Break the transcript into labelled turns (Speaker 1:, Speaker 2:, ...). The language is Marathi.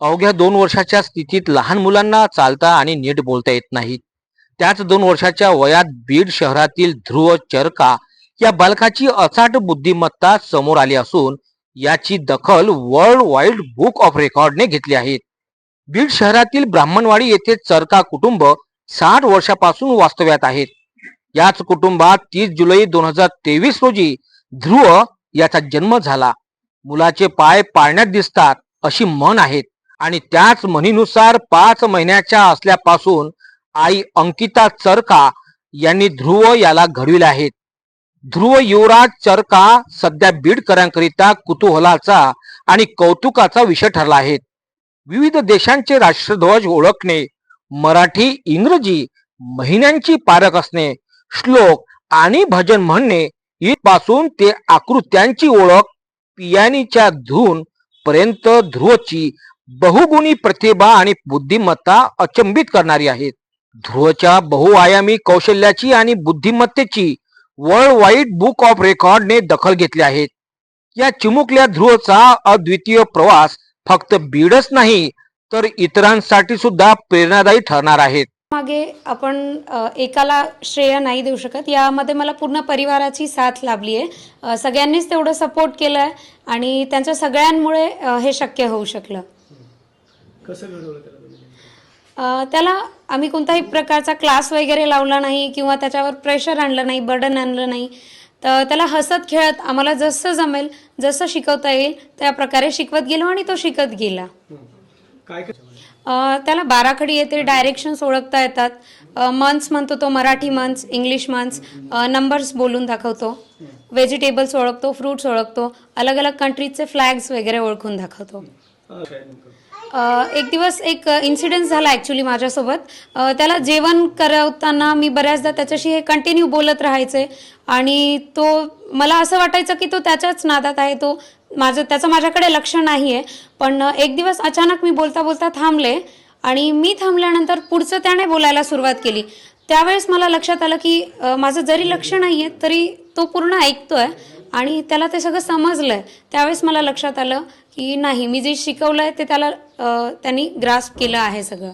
Speaker 1: अवघ्या दोन वर्षाच्या स्थितीत लहान मुलांना चालता आणि नीट बोलता येत नाही. त्याच दोन वर्षाच्या वयात बीड शहरातील ध्रुव चरका या बालकाची अचाट बुद्धिमत्ता समोर आली असून याची दखल वर्ल्ड वाईड बुक ऑफ रेकॉर्डने घेतली आहे. बीड शहरातील ब्राह्मणवाडी येथे चरका कुटुंब साठ वर्षापासून वास्तव्यात आहेत. याच कुटुंबात तीस जुलै दोन हजार तेवीस रोजी ध्रुव याचा जन्म झाला. मुलाचे पाय पाळण्यात दिसतात अशी म्हण आहेत. आणि त्याच म्हणीनुसार पाच महिन्याच्या असल्यापासून आई अंकिता चरका यांनी ध्रुव याला घडविले आहेत. ध्रुव युवराज चरका सध्या बीडकरांकरिता कुतूहलाचा आणि कौतुकाचा विषय ठरला आहे. विविध देशांचे राष्ट्रध्वज ओळखणे मराठी इंग्रजी महिन्यांची पारख असणे श्लोक आणि भजन म्हणणे इथपासून ते आकृत्यांची ओळख पियानीच्या धून पर्यंत ध्रुवची बहुगुणी प्रतिभा आणि बुद्धिमत्ता अचंबित करणारी आहे ध्रुवच्या बहुआयामी कौशल्याची आणि बुद्धिमत्तेची वर्ल्ड वाईड बुक ऑफ रेकॉर्डने दखल घेतली आहे या चिमुकल्या ध्रुवचा अद्वितीय प्रवास फक्त बीडच नाही तर इतरांसाठी सुद्धा प्रेरणादायी ठरणार आहेत.
Speaker 2: मागे आपण एकाला श्रेय नाही देऊ शकत. यामध्ये मला पूर्ण परिवाराची साथ लाभली आहे सगळ्यांनीच तेवढं सपोर्ट केलं आहे आणि त्यांच्या सगळ्यांमुळे हे शक्य होऊ शकलं.
Speaker 3: कसं घडवलं त्याला तुम्ही
Speaker 2: अ, त्याला आम्ही कोणताही प्रकारचा क्लास वगैरे लावला नाही किंवा त्याच्यावर प्रेशर आणलं नाही बर्डन आणलं नाही. तर त्याला हसत खेळत आम्हाला जसं जमेल जसं शिकवता येईल त्या प्रकारे शिकवत गेलो आणि तो शिकत गेला.
Speaker 3: काय काय
Speaker 2: अ, त्याला बाराखडी येते डायरेक्शन्स ओळखता येतात. मंथ्स म्हणतो तो Marathi months English months numbers बोलून दाखवतो. व्हेजिटेबल्स ओळखतो फ्रुट्स ओळखतो. अलग अलग कंट्रीजचे फ्लॅग्स वगैरे ओळखून दाखवतो.
Speaker 3: अं, काय नेमकं?
Speaker 2: अ, एक दिवस एक इन्सिडेंट झाला ॲक्च्युली माझ्यासोबत. त्याला जेवण करवताना मी बऱ्याचदा त्याच्याशी हे कंटिन्यू बोलत राहायचे. आणि तो मला असं वाटायचं की तो त्याच्याच नादात आहे तो माझं त्याचं माझ्याकडे लक्ष नाही आहे पण एक दिवस अचानक मी बोलता बोलता थांबले आणि मी थांबल्यानंतर पुढचं त्याने बोलायला सुरुवात केली. त्यावेळेस मला लक्षात आलं की माझं जरी लक्ष नाही आहे तरी तो पूर्ण ऐकतो आहे आणि त्याला ते सगळं समजलंय त्यावेळेस मला लक्षात आलं की नाही मी जे शिकवलंय ते त्याला त्यांनी ग्रास्प केलं आहे सगळं.